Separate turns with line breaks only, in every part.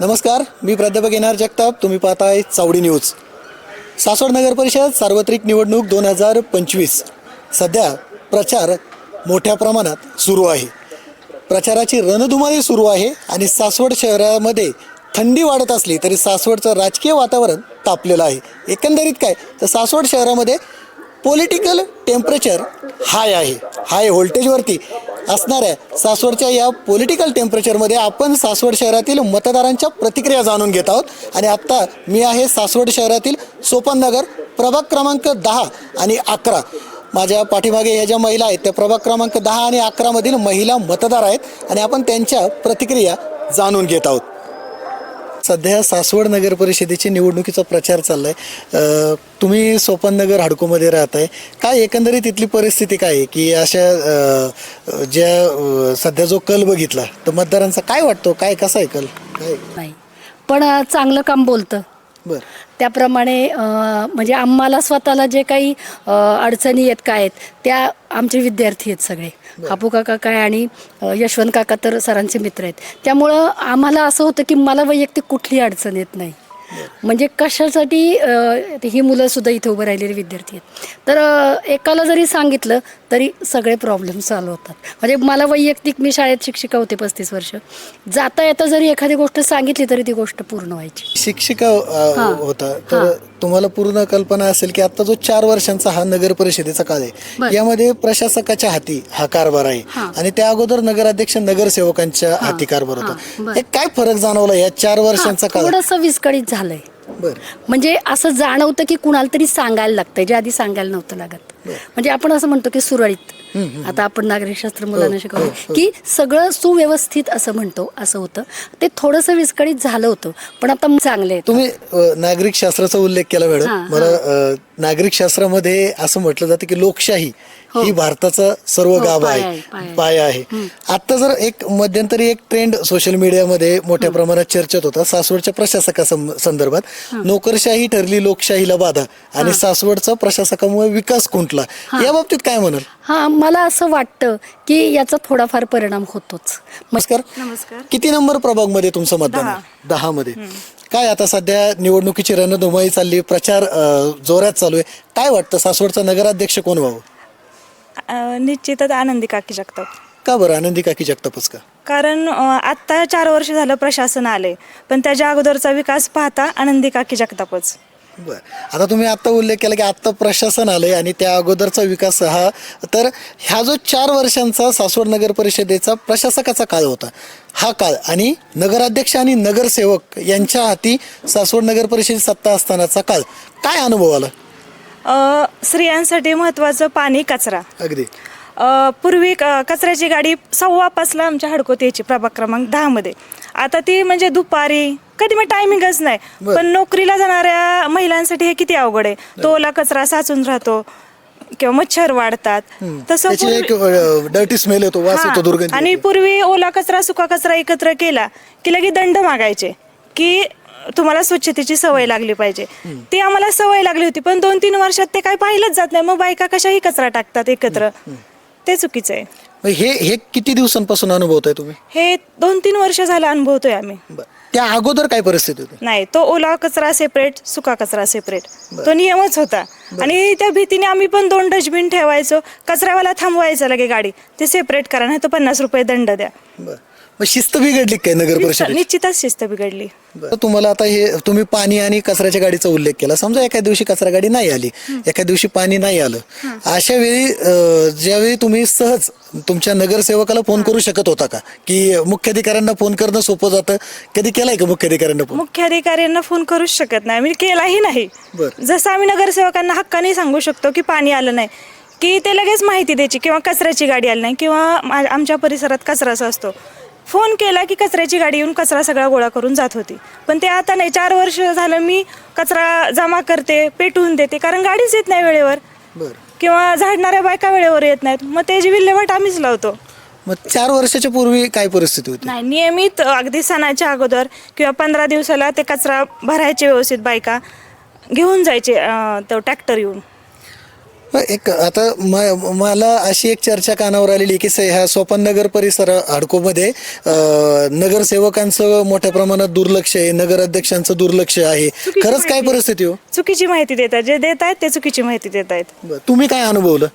नमस्कार मी प्राध्यापक N R Jagtap. तुम्ही पाहताय चावडी न्यूज. सासवड नगर परिषद सार्वत्रिक निवडणूक दोन हजार पंचवीस. सध्या प्रचार मोठ्या प्रमाणात सुरू आहे. प्रचाराची रणधुमारी सुरू आहे आणि सासवड शहरामध्ये थंडी वाढत असली तरी सासवडचं राजकीय वातावरण तापलेलं आहे. एकंदरीत काय? तर सासवड शहरामध्ये पॉलिटिकल टेम्परेचर हाय आहे. हाय व्होल्टेजवरती असणाऱ्या सासवडच्या या पॉलिटिकल टेम्परेचरमध्ये आपण सासवड शहरातील मतदारांच्या प्रतिक्रिया जाणून घेत आहोत. आणि आत्ता मी आहे सासवड शहरातील सोपाननगर प्रभाग क्रमांक दहा आणि अकरा. माझ्या पाठीमागे ह्या ज्या महिला आहेत त्या प्रभाग क्रमांक दहा आणि अकरामधील महिला मतदार आहेत. आणि आपण त्यांच्या प्रतिक्रिया जाणून घेत आहोत. सध्या सासवड नगर परिषदेची निवडणुकीचा प्रचार चाललाय. अ, तुम्ही सोपन नगर हडकोमध्ये राहताय. काय एकंदरीत इथली परिस्थिती काय आहे? की अशा अ, ज्या अ, सध्या जो कल बघितला तर मतदारांचा काय वाटतो? काय कसा आहे कल? काय?
नाही. पण अ, चांगलं काम बोलतं.
बर.
त्याप्रमाणे म्हणजे आम्हाला स्वतःला जे काही अडचणी आहेत काय आहेत त्या आमचे विद्यार्थी आहेत सगळे. हापू काका काय आणि यशवंत काका तर सरांचे मित्र आहेत. त्यामुळं आम्हाला असं होतं की मला वैयक्तिक कुठली अडचण येत नाही. म्हणजे कशासाठी अ, ही मुलं सुद्धा इथे उभं राहिलेले विद्यार्थी आहेत. तर अ, एकाला जरी सांगितलं तरी सगळे प्रॉब्लेम सॉल्व्ह होतात. म्हणजे मला वैयक्तिक मी शाळेत शिक्षिका होते पस्तीस वर्ष. जाता येता जरी एखादी गोष्ट सांगितली तरी ती गोष्ट पूर्ण व्हायची.
शिक्षिका अ,
हां.
होता. तर तुम्हाला पूर्ण कल्पना असेल की आता जो चार वर्षांचा हा नगर परिषदेचा काळ आहे. यामध्ये प्रशासकाच्या हाती हा कारभार आहे. आणि त्या अगोदर नगराध्यक्ष नगरसेवकांच्या हाती कारभार होता. एक काय फरक जाणवला या चार वर्षांचा काळ?
थोडस विस्कळीत झालंय.
बर.
म्हणजे असं जाणवतं की कुणाला तरी सांगायला लागतंय जे आधी सांगायला नव्हतं लागत. म्हणजे आपण असं म्हणतो की सुरळीत. आता आपण नागरिकशास्त्र मुलांना
हो,
शिकवलं
हो.
की सगळं सुव्यवस्थित असं म्हणतो असं होतं. ते थोडंसं विस्कळीत झालं होतं पण आता चांगले
तुम्ही नागरिक शास्त्राचा उल्लेख केला मॅडम.
हां,
मला नागरिक शास्त्रामध्ये असं म्हटलं जातं की लोकशाही
हो.
ही भारताचा सर्व
हो,
गाभा आहे
पाया आहे.
आता जर एक मध्यंतरी एक ट्रेंड सोशल मीडियामध्ये मोठ्या प्रमाणात चर्चेत होता सासवडच्या प्रशासका संदर्भात. नोकरशाही ठरली लोकशाहीला बाधा आणि सासवडचा प्रशासकामुळे विकास खुंटला. या बाबतीत काय म्हणाल?
हा मला असं वाटतं की याचा थोडाफार परिणाम होतोच.
नमस्कार.
नमस्कार.
किती नंबर प्रभागमध्ये तुमचं मतदान आहे? दहा मध्ये काय आता सध्या निवडणुकीची रणधुमाळी चालली प्रचार अ, जोरात चालू आहे. काय वाटतं? सासवडचा नगराध्यक्ष कोण व्हावं?
अ, निश्चितच आनंदी काकी जगताप.
का बरं? आनंदी काकी जगतापच का?
कारण अ, आत्ता चार वर्ष झालं प्रशासन आले पण त्याच्या अगोदरचा विकास पाहता आनंदी काकी जगतापच.
बर. आता तुम्ही आता उल्लेख केला की आता प्रशासन आलंय आणि त्या अगोदरचा विकास हा तर ह्या जो चार वर्षांचा सासवड नगर परिषदेचा प्रशासकाचा काळ होता हा काळ आणि नगराध्यक्ष आणि नगरसेवक यांच्या हाती सासवड नगर परिषद सत्ता असतानाचा काळ काय अनुभव आला?
अ, स्त्रियांसाठी महत्त्वाचं पाणी कचरा.
अगदी.
अ, पूर्वी क- कचऱ्याची गाडी सव्वा पाचला आमच्या हडकोत यायची प्रभाग क्रमांक दहामध्ये. आता ती म्हणजे दुपारी. कधी मग टायमिंगच नाही.
बरं.
पण नोकरीला जाणाऱ्या महिलांसाठी हे किती अवघड आहे. तो ओला कचरा साचून राहतो किंवा मच्छर वाढतात. तसं
त्याची
पूर्वी-
एक डर्टी स्मेल येतो वास
हा.
येतो दुर्गंधी
आणि
येते.
पूर्वी ओला कचरा सुका कचरा एकत्र केला की लगे दंड मागायचे की तुम्हाला स्वच्छतेची सवय लागली पाहिजे. ती आम्हाला सवय लागली होती पण दोन तीन वर्षात ते काय पाहिलंच जात नाही. मग बायका कशाही कचरा टाकतात एकत्र. ते चुकीचं आहे.
मग हे हे किती दिवसांपासून अनुभवताय तुम्ही?
हे दोन तीन वर्ष झालं अनुभवतोय आम्ही.
बर. त्या अगोदर काय परिस्थिती होती?
नाही तो ओला कचरा सेपरेट सुका कचरा सेपरेट तो नियमच होता. आणि त्या भीतीने आम्ही पण दोन डस्टबिन ठेवायचो. कचऱ्यावाला थांबवायचा लगे गाडी. ते सेपरेट करा नाही तर पन्नास रुपये दंड द्या.
बर. मग शिस्त बिघडली काय नगर परिषद
निश्चितच शिस्त बिघडली.
तुम्हाला आता हे तुम्ही पाणी आणि कचऱ्याच्या गाडीचा उल्लेख केला. समजा एका दिवशी कचरा गाडी नाही आली एका दिवशी पाणी नाही आलं. अशा वेळी ज्यावेळी तुम्ही सहज तुमच्या नगरसेवकाला फोन करू शकत होता का? की मुख्याधिकाऱ्यांना फोन करणं सोपं जातं? कधी केलाय का मुख्याधिकाऱ्यांना फोन?
मुख्याधिकाऱ्यांना फोन करूच शकत नाही. मी केलाही नाही. जसं आम्ही नगरसेवकांना हक्काने सांगू शकतो की पाणी आलं नाही की ते लगेच माहिती द्यायची किंवा कचऱ्याची गाडी आली नाही किंवा आमच्या परिसरात कचराचा असतो. फोन केला की कचऱ्याची गाडी येऊन कचरा सगळा गोळा करून जात होती. पण ते आता नाही. चार वर्ष झालं मी कचरा जमा करते पेटवून देते. कारण गाडीच येत नाही वेळेवर.
बर.
किंवा झाडणाऱ्या बायका वेळेवर येत नाहीत. मग त्याची विल्हेवाट आम्हीच लावतो.
मग चार वर्षाच्या पूर्वी काय परिस्थिती होती?
नाही नियमित अगदी सणाच्या अगोदर किंवा पंधरा दिवसाला ते कचरा भरायचे व्यवस्थित बायका घेऊन जायचे अं, तो ट्रॅक्टर येऊन.
एक आता म- मला अशी एक चर्चा कानावर आलेली की ह्या सोपननगर परिसर हडकोमध्ये अं, नगरसेवकांचं मोठ्या प्रमाणात दुर्लक्ष आहे नगराध्यक्षांचं दुर्लक्ष आहे. खरंच काय परिस्थिती हो?
चुकीची माहिती देतात. जे देत आहेत ते चुकीची माहिती देत आहेत.
तुम्ही काय अनुभवलं?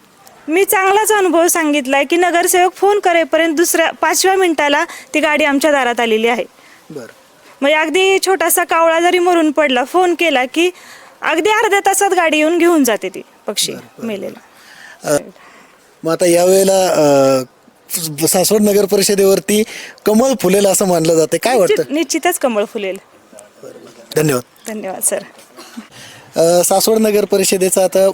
मी चांगलाच अनुभव सांगितलाय की नगरसेवक फोन करेपर्यंत दुसऱ्या पाचव्या मिनिटाला ती गाडी आमच्या दारात आलेली आहे.
बरं.
म्हणजे अगदी छोटासा कावळा जरी मरून पडला फोन केला की अगदी अर्ध्या तासात गाडी येऊन घेऊन जाते ती. पक्षी मेलेला.
मग आता यावेळेला सासवड नगर परिषदेवरती कमळ फुलेल असं मानलं जाते काय वाटतं?
निश्चित- निश्चितच कमळ फुलेल.
धन्यवाद.
धन्यवाद सर.
सासवड नगर परिषदेचा आता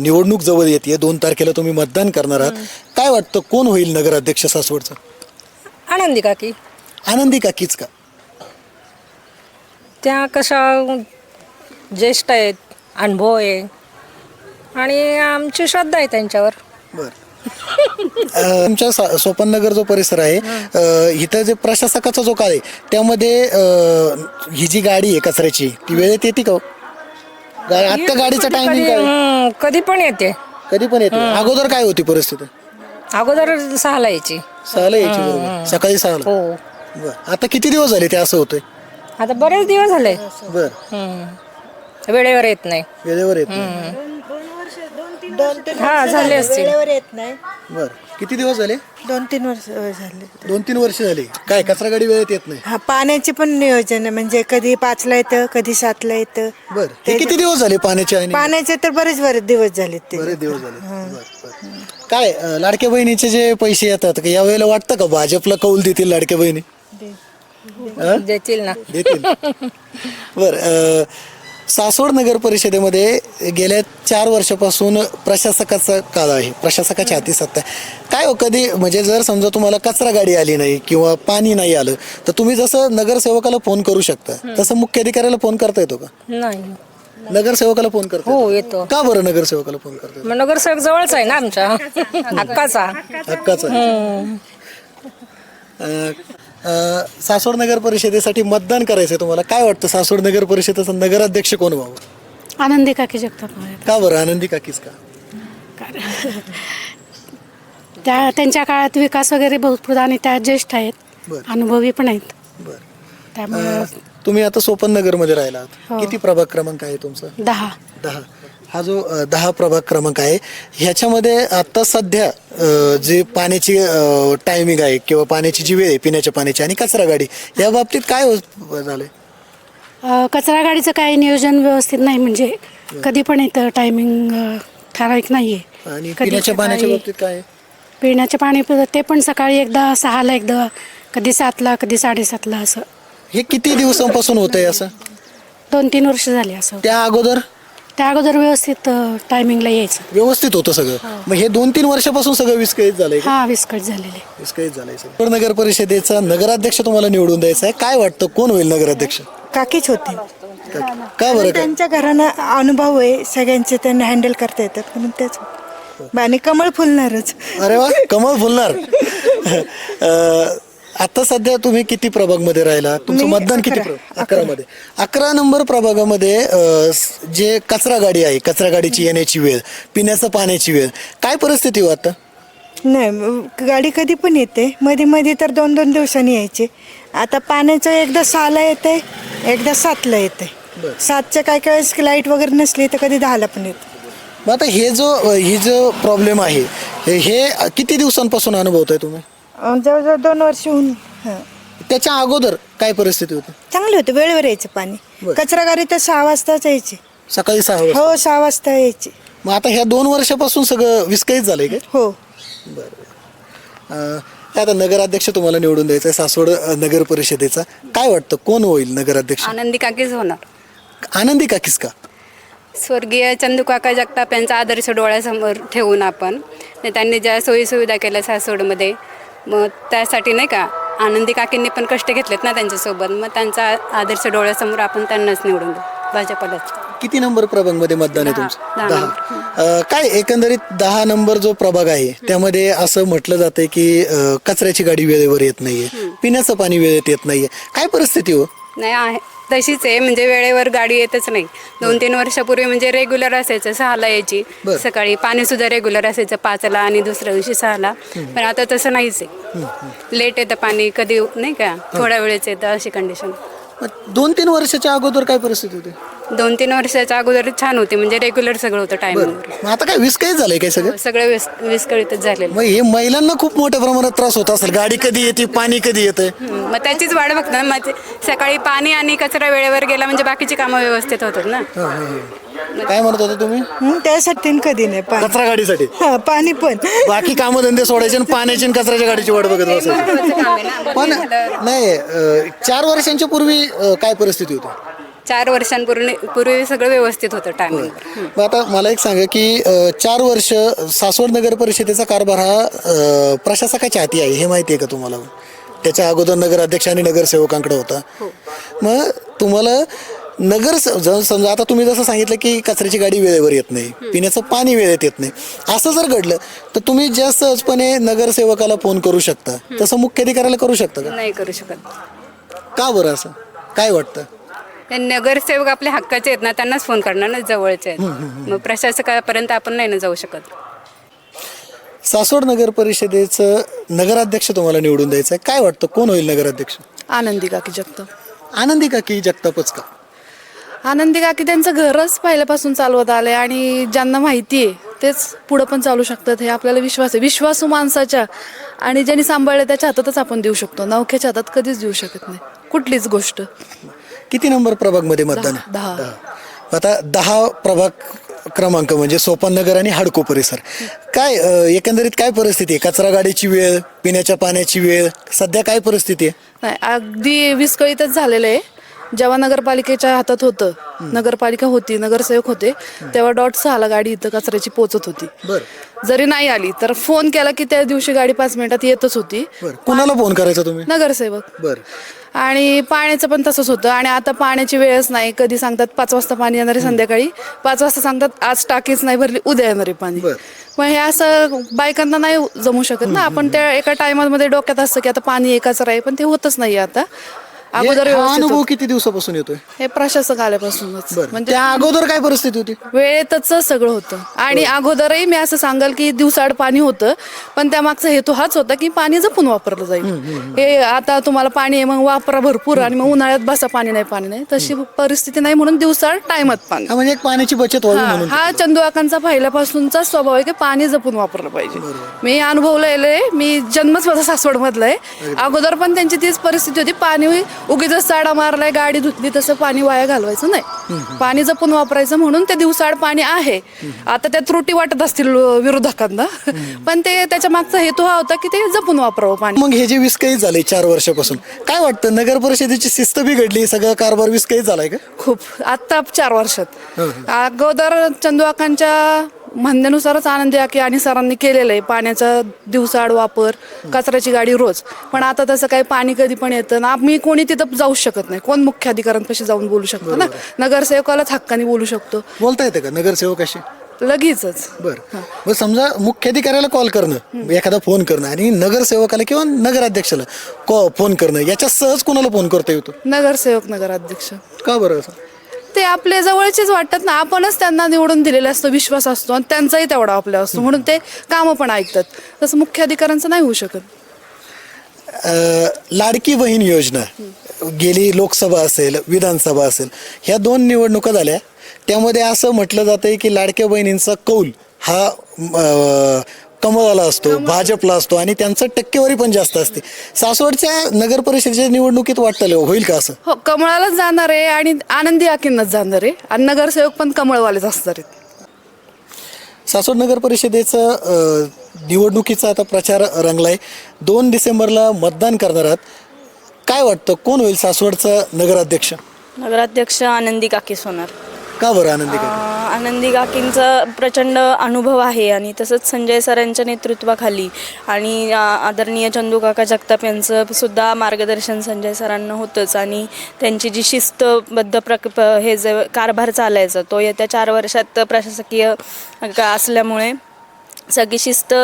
निवडणूक जवळ येते दोन तारखेला तुम्ही मतदान करणार आहात. काय वाटतं? कोण होईल नगराध्यक्ष सासवडचं?
आनंदी काकी.
आनंदी काकीच का?
त्या कशा ज्येष्ठ आहेत अनुभव आहे. आणि आमची श्रद्धा आहे त्यांच्यावर.
बर. तुमच्या सा- सोपन नगर जो परिसर आहे अ, इथं जे प्रशासकाचा जो काळ आहे त्यामध्ये अ, ही जी गाडी आहे कचऱ्याची ती वेळेत येते का हो? गा- आता गाडीचा टायमिंग
कधी
काय?
हं, कधी पण येते.
कधी पण येते. अगोदर काय होती परिस्थिती?
अगोदर सहाला यायची.
सहाला यायची बरोबर. सकाळी सहाला.
हो.
बर. आता किती दिवस झाले ते असं होतंय?
आता बरेच दिवस झाले.
बर.
हं. वेळेवर येत नाही.
वेळेवर येत नाही.
हा झाले. असतील.
वेळेवर येत नाही.
बर. किती दिवस झाले?
दोन तीन वर्ष झाले.
दोन तीन वर्ष झाली. काय कचरा गाडी वेळेत येत नाही?
हा पाण्याचे पण नियोजन आहे. म्हणजे कधी पाचला येतं कधी सातला येतं.
बर. हे किती दिवस झाले पाण्याचे आणि
पाण्याचे तर बरेच बरेच दिवस झाले ते.
बरेच दिवस झाले. बर, बर. काय अं, लाडक्या बहिणीचे जे पैसे येतात का यावेळेला वाटतं का भाजपला कौल देतील लाडक्या बहिणी?
देतील ना.
देतील. बर अं, सासवड नगर परिषदेमध्ये गेल्या चार वर्षापासून प्रशासकाचा काळ आहे. प्रशासकाच्या हाती सत्ता. काय हो कधी म्हणजे जर समजा तुम्हाला कचरा गाडी आली नाही किंवा पाणी नाही आलं तर तुम्ही जसं नगरसेवकाला फोन करू शकता तसं मुख्याधिकाऱ्याला फोन करता येतो का?
नाही.
नगरसेवकाला फोन करता
हो
येतो? का बरं नगरसेवकाला फोन करता?
मग नगरसेवक जवळच आहे ना आमच्या. हक्काचा.
हक्काचं. अं, अं, सासवड नगर परिषदेसाठी मतदान करायचंय तुम्हाला. काय वाटतं सासवड नगर परिषदेचा नगराध्यक्ष कोण व्हावं?
आनंदी काकी जगताप आहेत.
का बरं? आनंदी काकीच का?
त्या त्यांच्या काळात विकास वगैरे भरपूर आणि त्या ज्येष्ठ आहेत.
बरं.
अनुभवी पण आहेत.
बरं.
त्यामुळे
अं, तुम्ही आता सोपन नगरमध्ये राहिला आहात
हो.
किती प्रभाग क्रमांक आहे तुमचा?
दहा.
दहा. हा जो दहा प्रभाग क्रमांक आहे ह्याच्यामध्ये आता सध्या जे पाण्याची टायमिंग आहे किंवा पाण्याची जी वेळ आहे पिण्याच्या पाण्याची आणि कचरा गाडी या बाबतीत काय हो- झालंय?
अ, कचरा गाडीचं काही नियोजन व्यवस्थित नाही म्हणजे कधी पण येतं टायमिंग ठराविक नाही आहे
पिण्याच्या पाण्याच्या बाबतीत काय?
पिण्याचे पाणी ते पण सकाळी एकदा सहाला एकदा कधी सातला कधी साडेसातला असं.
हे किती दिवसांपासून होत आहे असं?
दोन तीन वर्ष झाली असं.
त्या अगोदर?
त्या अगोदर व्यवस्थित टायमिंगला यायचं.
व्यवस्थित होतं सगळं. मग हे दोन तीन वर्षापासून सगळं विस्कळीत झालंय का?
हा विस्कट झालेले
विस्कळीत झालंय सगळं. नगर परिषदेचा नगराध्यक्ष तुम्हाला निवडून द्यायचा आहे? काय वाटतं? कोण होईल नगराध्यक्ष?
काकीच होते.
का बरं
त्यांच्या घरानं अनुभव आहे. सगळ्यांचे त्यांना हँडल करता येतात म्हणून तेच आणि कमळ फुलणारच.
अरे वा कमळ फुलणार. अं, आता सध्या तुम्ही किती प्रभागमध्ये राहिला? तुमचं
मी
मतदान किती
अकरा.
मध्ये अकरा नंबर प्रभागामध्ये अं, स- जे कचरा गाडी आहे कचरा गाडीची येण्याची वेळ पिण्याचं पाण्याची वेळ काय परिस्थिती हो आता?
नाही म- गाडी कधी पण येते. मध्ये मध्ये तर दोन दोन दिवसांनी यायचे. आता पाण्याचं एकदा सहाला येते एकदा सातला येते सातच्या काय काय वेळेस लाइट वगैरे नसली तर कधी दहाला पण येते.
मग आता हे जो ही जो प्रॉब्लेम आहे हे- हे किती दिवसांपासून अनुभवताय तुम्ही?
अं, जवळजवळ दोन वर्ष होऊन हां.
त्याच्या अगोदर काय परिस्थिती होती?
चांगलं होतं वेळेवर यायचं पाणी.
बरं.
कचरा गाडी तर सहा वाजताच यायची.
सकाळी सहा वाजता.
हो सहा वाजता यायची.
मग आता ह्या दोन वर्षापासून सगळं विस्कळीत झालंय काय?
हो.
अं, आता नगराध्यक्ष तुम्हाला निवडून द्यायचा आहे सासवड अं, नगर परिषदेचा. काय वाटतं कोण होईल नगराध्यक्ष?
आनंदी काकीच होणार.
आनंदी काकीस का?
स्वर्गीय चंदूकाका जगताप यांचा आदर्श डोळ्यासमोर ठेवून आपण आणि त्यांनी ज्या सोयीसुविधा केल्या सासवडमध्ये मग त्यासाठी नाही का आनंदी काकींनी पण कष्ट घेतलेत ना त्यांच्यासोबत. मग त्यांचा आदर्श डोळ्यासमोर आपण त्यांनाच निवडून देऊ भाजपलाच.
किती नंबर प्रभागमध्ये मतदान आहे तुमचं?
दहा
अं, काय एकंदरीत दहा नंबर जो प्रभाग आहे त्यामध्ये असं म्हटलं जातंय की अं, कचऱ्याची गाडी वेळेवर येत नाहीये पिण्याचं पाणी वेळेत येत नाहीये. काय परिस्थिती हो?
नाही आहे तशीच आहे म्हणजे वेळेवर गाडी येतच नाही. दोन तीन वर्षापूर्वी म्हणजे रेग्युलर असायचं सहाला यायची.
बरं.
सकाळी पाणी सुद्धा रेग्युलर असायचं पाचला आणि दुसऱ्या दिवशी सहाला. पण आता तसं नाहीच आहे. लेट येतं पाणी कधी नाही का? थोड्या वेळेच येतं अशी कंडिशन
मग दोन तीन वर्षाच्या अगोदर काय परिस्थिती होती?
दोन तीन वर्षाच्या अगोदर छान होती म्हणजे रेग्युलर सगळं होतं
मग आता काय विस्कळीत झालंय काय सगळं?
सगळं विस विस्कळीतच झालेलं.
मग हे महिलांना खूप मोठ्या प्रमाणात त्रास होत असेल. गाडी कधी येते पाणी कधी येतंय
हम्म, मग त्याचीच वाट बघतात मग ते सकाळी पाणी आणि कचरा वेळेवर गेला म्हणजे बाकीची कामं व्यवस्थित होतात ना.
काय म्हणत होता तुम्ही?
हं, त्यासाठी न कधी नाही पाणी.
कचरा गाडीसाठी?
हा पाणी पण.
बाकी कामधंदे सोडायचे आणि पाण्याची आणि कचऱ्याच्या गाडीची वाट बघत बसायची. पण नाही अं, चार वर्षांच्या पूर्वी अं, काय परिस्थिती होती?
चार वर्षांपूर्वी पूर्वी सगळं व्यवस्थित होतं टायमिंग
मग आता मला एक सांगा की अं, चार वर्ष सासवड नगर परिषदेचा कारभार हा अं, प्रशासकाच्या हाती आहे हे माहिती आहे का तुम्हाला? त्याच्या अगोदर नगराध्यक्ष आणि नगरसेवकांकडे होता. मग तुम्हाला नगर समजा आता तुम्ही जसं सांगितलं की कचऱ्याची गाडी वेळेवर येत नाही पिण्याचं पाणी वेळेत येत नाही. असं जर घडलं तर तुम्ही ज्या सहजपणे नगरसेवकाला फोन करू शकता. तसं मुख्याधिकाऱ्याला करू शकता का?
नाही करू शकत.
का बरं असं? काय वाटतं?
नगरसेवक आपल्या हक्काचे आहेत ना त्यांनाच फोन करणार ना जवळचे आहेत. मग प्रशासकापर्यंत आपण नाही ना जाऊ शकत.
सासवड नगर परिषदेचं नगराध्यक्ष तुम्हाला निवडून द्यायचं आहे काय वाटतं? कोण होईल नगराध्यक्ष?
आनंदी काकी जगताप.
आनंदी का की जगतापच का?
आनंदी काकी त्यांचं घरच पहिल्यापासून चालवत आलंय आणि ज्यांना माहिती आहे तेच पुढं पण चालू शकतात हे आपल्याला विश्वास आहे. विश्वासू माणसाच्या आणि ज्यांनी सांभाळलं त्याच्या हातातच आपण देऊ शकतो. नौख्याच्या हातात कधीच देऊ शकत नाही. कुठलीच गोष्ट.
किती नंबर प्रभागमध्ये मतदान? आहे
दहा.
आता दहा प्रभाग क्रमांक म्हणजे सोपान नगर आणि हाडको परिसर. काय अं, एकंदरीत काय परिस्थिती आहे? कचरा गाडीची वेळ पिण्याच्या पाण्याची वेळ सध्या काय परिस्थिती आहे?
नाही अगदी विस्कळीतच झालेलं आहे. जेव्हा नगरपालिकेच्या हातात होतं नगरपालिका होती नगरसेवक होते तेव्हा डॉट सहाला गाडी इथं कचऱ्याची पोचत होती. जरी नाही आली तर फोन केला की त्या दिवशी गाडी पाच मिनिटात येतच होती.
बरं. कुणाला फोन करायचा तुम्ही?
नगरसेवक.
बरं.
आणि पाण्याचं पण तसंच होतं. आणि आता पाण्याची वेळच नाही. कधी सांगतात पाच वाजता पाणी येणार आहे संध्याकाळी. पाच वाजता सांगतात आज टाकीच नाही भरली उद्या येणार आहे पाणी.
बरं.
मग हे असं बायकांना नाही जमू शकत ना. आपण त्या एका टायमामध्ये डोक्यात असतं की आता पाणी एकाच आहे पण ते होतच नाही आता. अगोदर
हे-
व्यवस्थित
अनुभव
होतं.
किती दिवसापासून येतोय?
हे प्रशासक आल्यापासूनच.
बरं.
म्हणजे
त्या अगोदर काय परिस्थिती होती?
वेळेतच सगळं होतं. आणि अगोदरही मी असं सांगाल की दिवसाआड पाणी होतं पण त्यामागचा हेतू हाच होता की पाणी जपून वापरलं जाईल. हे आता तुम्हाला पाणी आहे मग वापरा भरपूर आणि मग उन्हाळ्यात बसा पाणी नाही पाणी नाही. तशी परिस्थिती नाही म्हणून दिवसाआड टाइमात पाणी.
हा म्हणजे एक पाण्याची बचत व्हावी
हा
म्हणून.
हा चंदुआकांचा पहिल्यापासूनचा स्वभाव आहे की पाणी जपून वापरलं पाहिजे. मी अनुभवलेलं आहे मी जन्मच माझा सासवड मधला आहे अगोदर पण त्यांची तीच परिस्थिती होती पाणी उगीच साडा मारलाय गाडी धुतली तसं पाणी वाया घालवायचं नाही. पाणी जपून वापरायचं म्हणून ते दिवसाआड पाणी आहे. आता त्या त्रुटी वाटत असतील विरोधकांना. पण ते त्याच्या मागचा हेतू हा होता की ते जपून वापरावं पाणी.
मग हे जे विस्कळीत झाले चार वर्षापासून काय वाटतं? नगर परिषदेची शिस्त बिघडली सगळं कारभार विस्कळीत झालाय का?
खूप. आत्ता चार वर्षात. अगोदर चंदुआकांच्या म्हणण्यानुसारच आनंदी आके आणि सरांनी केलेलं आहे. पाण्याचा दिवसाआड वापर कचऱ्याची गाडी रोज. पण आता तसं काही पाणी कधी पण येतं ना मी कोणी तिथं जाऊ शकत नाही. कोण मुख्य अधिकाऱ्यांपाशी जाऊन बोलू शकतो ना? नगरसेवकालाच हक्काने बोलू शकतो.
बोलता येते का? नगरसेवकाशी
लगेचच.
बरं. मग समजा मुख्याधिकाऱ्याला कॉल करणं एखादा फोन करणं आणि नगरसेवकाला किंवा नगराध्यक्षाला कॉ फोन करणं याच्या सहज कोणाला फोन करता येतो?
नगरसेवक नगराध्यक्ष.
का बरं असं?
ते आपले जवळचेच वाटतात ना आपणच त्यांना निवडून दिलेला असतो विश्वास असतो आणि त्यांचाही तेवढा आपल्या असतो. म्हणून ते कामं पण ऐकतात. तसं मुख्य अधिकाऱ्यांचं नाही होऊ शकत.
अ, लाडकी बहीण योजना गेली लोकसभा असेल विधानसभा असेल ह्या दोन निवडणुका झाल्या. त्यामध्ये असं म्हटलं जातंय की लाडक्या बहिणींचा कौल हा अ, कमळाला असतो भाजपला असतो आणि त्यांचं टक्केवारी पण जास्त असते. सासवडच्या नगर परिषदेच्या निवडणुकीत वाटतं होईल का असं?
हो कमळालाच जाणार आहे आणि आनंदी आकिंनाच जाणार आहे. आणि नगरसेवक पण कमळवालेच असणार आहेत.
सासवड नगर परिषदेचं अ, निवडणुकीचा आता प्रचार रंगलाय. दोन डिसेंबरला मतदान करणार आहात. काय वाटतं? कोण होईल सासवडचा नगराध्यक्ष?
नगराध्यक्ष आनंदी काकी सोनार
का बरं आनंदी
अं, आनंदी काकींचा प्रचंड अनुभव आहे आणि तसंच संजय सरांच्या नेतृत्वाखाली आणि अं, आदरणीय चंदू काका जगताप यांचं सुद्धा मार्गदर्शन संजय सरांना होतंच आणि त्यांची जी शिस्तबद्ध प्रक प- हे जे कारभार चालायचा तो येत्या चार वर्षात प्रशासकीय का असल्यामुळे सगळी शिस्त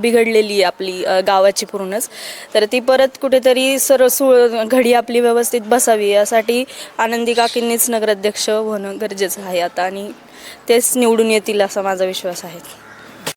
बिघडलेली आहे आपली गावाची पूर्णच. तर ती परत कुठेतरी सरळ सुळ घडी आपली व्यवस्थित बसावी यासाठी आनंदी काकींनीच नगराध्यक्ष होणं गरजेचं आहे आता. आणि तेच निवडून येतील असा माझा विश्वास आहे.